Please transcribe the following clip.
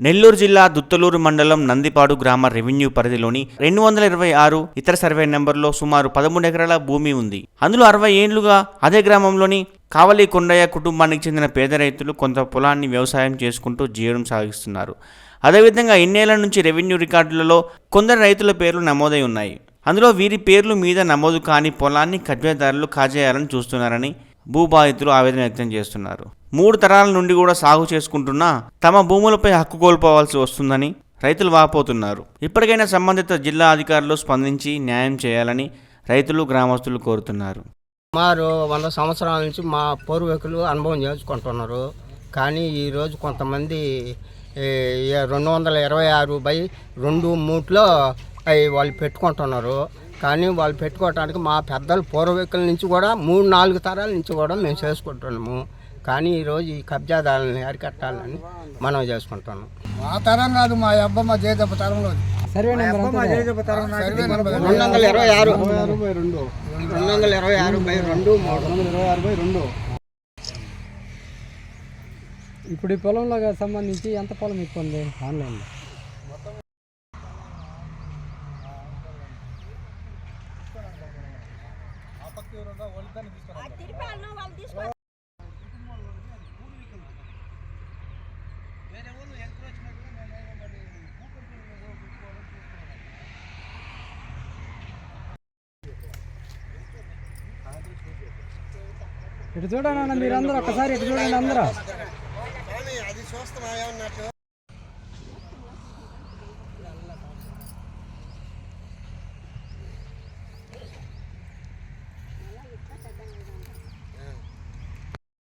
నెల్లూరు జిల్లా దుత్తలూరు మండలం నందిపాడు గ్రామ రెవెన్యూ పరిధిలోని రెండు వందల ఇరవై ఆరు ఇతర సర్వే నెంబర్లో సుమారు పదమూడు ఎకరాల భూమి ఉంది. అందులో అరవై ఏండ్లుగా అదే గ్రామంలోని కావలి కొండయ్య కుటుంబానికి చెందిన పేద రైతులు కొంత పొలాన్ని వ్యవసాయం చేసుకుంటూ జీవనం సాగిస్తున్నారు. అదేవిధంగా ఇన్నేళ్ళ నుంచి రెవెన్యూ రికార్డులలో కొందరు రైతుల పేర్లు నమోదై ఉన్నాయి. అందులో వీరి పేర్లు మీద నమోదు కాని పొలాన్ని కబ్జాదారులు కాజేయాలని చూస్తున్నారని భూబాధితులు ఆవేదన వ్యక్తం చేస్తున్నారు. మూడు తరాల నుండి కూడా సాగు చేసుకుంటున్నా తమ భూములపై హక్కు కోల్పోవాల్సి వస్తుందని రైతులు వాపోతున్నారు. ఇప్పటికైనా సంబంధిత జిల్లా అధికారులు స్పందించి న్యాయం చేయాలని రైతులు గ్రామస్తులు కోరుతున్నారు. సుమారు వంద సంవత్సరాల నుంచి మా పూర్వీకులు అనుభవం చేసుకుంటున్నారు కానీ ఈరోజు కొంతమంది రెండు వందల ఇరవై ఆరు బై రెండు మూట్లో అవి వాళ్ళు పెట్టుకుంటున్నారు. కానీ వాళ్ళు పెట్టుకోవటానికి మా పెద్దలు పూర్వీకుల నుంచి కూడా మూడు నాలుగు తరాల నుంచి కూడా మేము చేసుకుంటున్నాము. కానీ ఈరోజు ఈ కబ్జాదారులని అరికట్టాలని మనం చేసుకుంటున్నాం. మా తరం కాదు మా అబ్బ మా జేజప్ప తరంలో సర్వే నెంబర్ ఎంత? రెండు. వందల ఇరవై ఆరు. అరవై రెండు. రెండు వందల ఇరవై ఆరు బై రెండు. మూడు వందల ఇరవై అరవై రెండు. ఇప్పుడు ఈ పొలంలో సంబంధించి ఎంత పొలం ఎక్కువ ఉంది? ఆన్లైన్లో. ఇటు చూడండి అన్న మీరందరూ ఒకసారి ఇటు చూడండి అందరూ.